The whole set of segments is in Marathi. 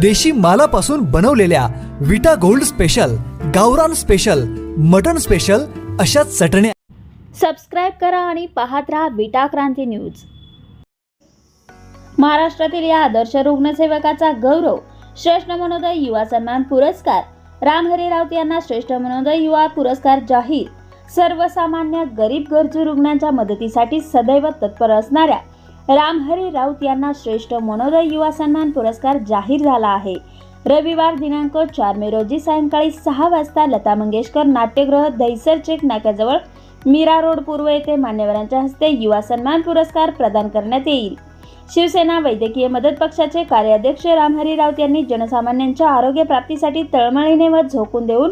देशी मालापासून बनवलेल्या विटा गोल्ड स्पेशल गावरान स्पेशल मटन स्पेशल अशा चटण्या सबस्क्राईब करा आणि पाहत राहा विटा क्रांती न्यूज. महाराष्ट्रातील या आदर्श रुग्णसेवकाचा गौरव श्रेष्ठ मनोदय युवा सन्मान पुरस्कार रामहरी राऊत यांना श्रेष्ठ मनोदय युवा पुरस्कार जाहीर सर्वसामान्य गरीब गरजू रुग्णांच्या मदतीसाठी सदैव तत्पर असणाऱ्या रामहरी राऊत यांना श्रेष्ठ मनोदय युवा सन्मान पुरस्कार जाहीर झाला आहे. रविवार दिनांक चार मे रोजी सायंकाळी सहा वाजता लता मंगेशकर नाट्यगृह दहिसर चेक नाक्याजवळ मीरा रोड पूर्व येथे मान्यवरांच्या हस्ते युवा सन्मान पुरस्कार प्रदान करण्यात येईल. शिवसेना वैद्यकीय मदत पक्षाचे कार्याध्यक्ष रामहरी राऊत यांनी जनसामान्यांच्या आरोग्य प्राप्तीसाठी तळमळीने व झोकून देऊन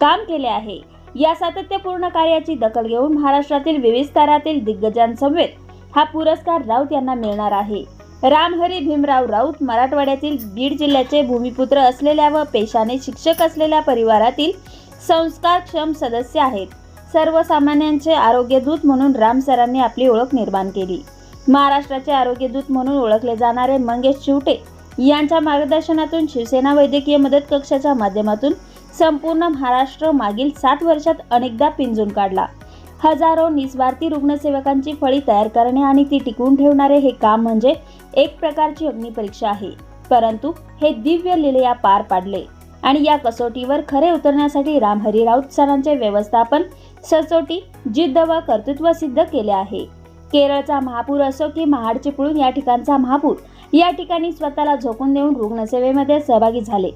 काम केले आहे. या सातत्यपूर्ण कार्याची दखल घेऊन महाराष्ट्रातील विविध स्तरातील दिग्गजांसमवेत हा पुरस्कार राऊत यांना मिळणार आहे. रामहरी भीमराव राऊत मराठवाड्यातील बीड जिल्ह्याचे भूमिपुत्र असलेल्या व पेशाने शिक्षक असलेल्या परिवारातील संस्कारक्षम सदस्य आहेत. सर्वसामान्यांचे आरोग्यदूत म्हणून राम सरांनी आपली ओळख निर्माण केली. महाराष्ट्राचे आरोग्यदूत म्हणून ओळखले जाणारे मंगेश चिवटे यांच्या मार्गदर्शनातून शिवसेना वैद्यकीय मदत कक्षाच्या माध्यमातून संपूर्ण महाराष्ट्र मागील सात वर्षात अनेकदा पिंजून काढला. हजारो निस्वार्थी रुग्णसेवकांची फळी तयार करणे आणि ती टिकवून ठेवणारे हे काम म्हणजे एक प्रकारची अग्निपरीक्षा आहे. परंतु हे दिव्य लिलया पार पाडले. आणि या कसोटीवर खरे उतरण्यासाठी रामहरी राऊत सरांचे व्यवस्थापन सचोटी जिद्द व कर्तृत्व सिद्ध केले आहे. केरळचा महापूर असो की महाड चिपळून या ठिकाणचा महापूर या ठिकाणी स्वतःला झोकून देऊन रुग्णसेवेमध्ये सहभागी झाले.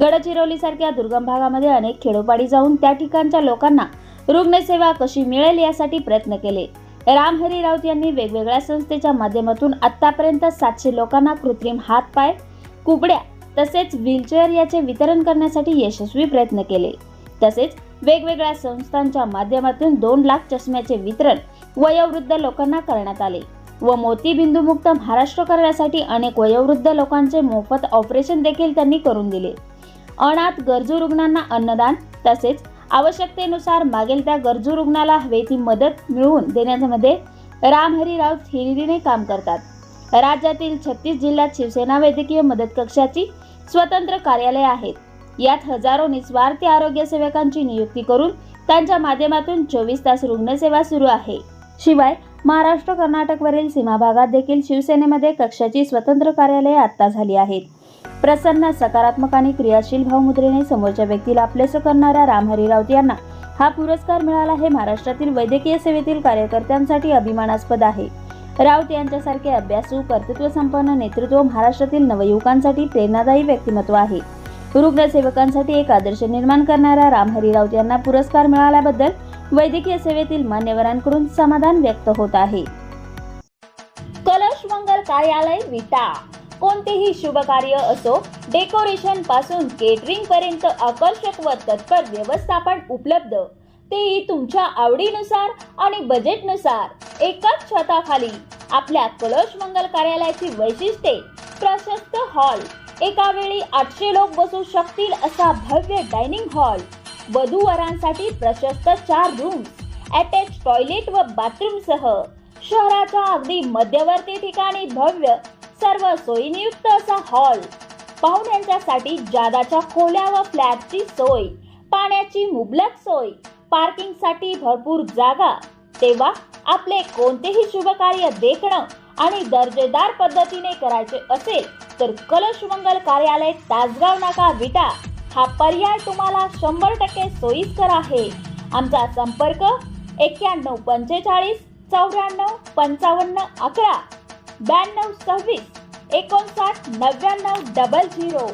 गडचिरोलीसारख्या दुर्गम भागामध्ये अनेक खेडोपाडी जाऊन त्या ठिकाणच्या लोकांना रुग्णसेवा कशी मिळेल यासाठी प्रयत्न केले. रामहरी राऊत यांनी वेगवेगळ्या संस्थेच्या माध्यमातून आतापर्यंत सातशे लोकांना कृत्रिम हातपाय कुबड्या तसेच व्हीलचेअर याचे वितरण करण्यासाठी यशस्वी प्रयत्न केले. तसेच वेगवेगळ्या संस्थांच्या माध्यमातून दोन लाख चष्म्याचे वितरण वयोवृद्ध लोकांना करण्यात आले व मोतीबिंदूमुक्त महाराष्ट्र करण्यासाठी अनेक वयोवृद्ध लोकांचे मोफत ऑपरेशन देखील त्यांनी करून दिले. अनाथ गरजू रुग्णांना अन्नदान तसेच आवश्यकतेनुसार मागेल त्या गरजू रुग्णाला हवे ती मदत मिळवून देण्यामध्ये रामहरी राऊत हिरिरीने काम करतात. राज्यातील छत्तीस जिल्ह्यात शिवसेना वैद्यकीय मदत कक्षाची स्वतंत्र कार्यालये आहेत. यात हजारो निस्वार्थी आरोग्य सेवकांची नियुक्ती करून त्यांच्या माध्यमातून चोवीस तास रुग्णसेवा सुरू आहे. शिवाय महाराष्ट्र कर्नाटकवरील सीमा भागात देखील शिवसेनेमध्ये कक्षाची स्वतंत्र कार्यालये आत्ता झाली आहेत. प्रसन्न सकारात्मक आणि क्रियाशील भावमुद्रेने समोरच्या व्यक्तीला आपलेसं करणाऱ्या रामहरी राऊत यांना हा पुरस्कार मिळाला हे महाराष्ट्रातील वैद्यकीय सेवेतील कार्यकर्त्यांसाठी अभिमानास्पद आहे. राऊत यांच्यासारखे अभ्यासू कर्तृत्व संपन्न नेतृत्व महाराष्ट्रातील नवयुवकांसाठी प्रेरणादायी व्यक्तिमत्व आहे. रुग्णसेवकांसाठी एक आदर्श निर्माण करणाऱ्या रामहरी राऊत यांना पुरस्कार मिळाल्याबद्दल वैद्यकीय सेवेतील मान्यवरांकडून समाधान व्यक्त होत आहे. कलश मंगल कार्यालय विटा. कोणतेही शुभ कार्य असो डेकोरेशनपासून केटरिंग पर्यंत आकर्षक व तत्पर व्यवस्थापन उपलब्ध. तेही तुमच्या आवडीनुसार आणि बजेटनुसार एकाच छताखाली. आपल्या कलश मंगल कार्यालयाची वैशिष्ट्ये प्रशस्त हॉल. एका वेळी आठशे लोक बसू शकतील असा भव्य डायनिंग हॉल. वधूवरांसाठी प्रशस्त चार रूम अटॅच टॉयलेट व बाथरूम सह शहराच्या अगदी मध्यवर्ती ठिकाणी भव्य सर्व सोयीनियुक्त असा हॉल पाहुण्यांच्यासाठी जादाच्या खोल्या व फ्लॅटची सोय पाण्याची मुबलक सोय पार्किंगसाठी भरपूर जागा. तेव्हा आपले कोणतेही शुभकार्य देखणं आणि दर्जेदार पद्धतीने करायचे असेल तर कलश मंगल कार्यालय तासगाव नाका विटा. हा पर्याय तुम्हाला शंभर टक्के सोयीस्कर आहे. आमचा संपर्क एक्क्याण्णव पंचेचाळीस चौऱ्याण्णव पंचावन्न अकरा ब्याण्णव सव्वीस एकोणसाठ नव्याण्णव डबल झिरो.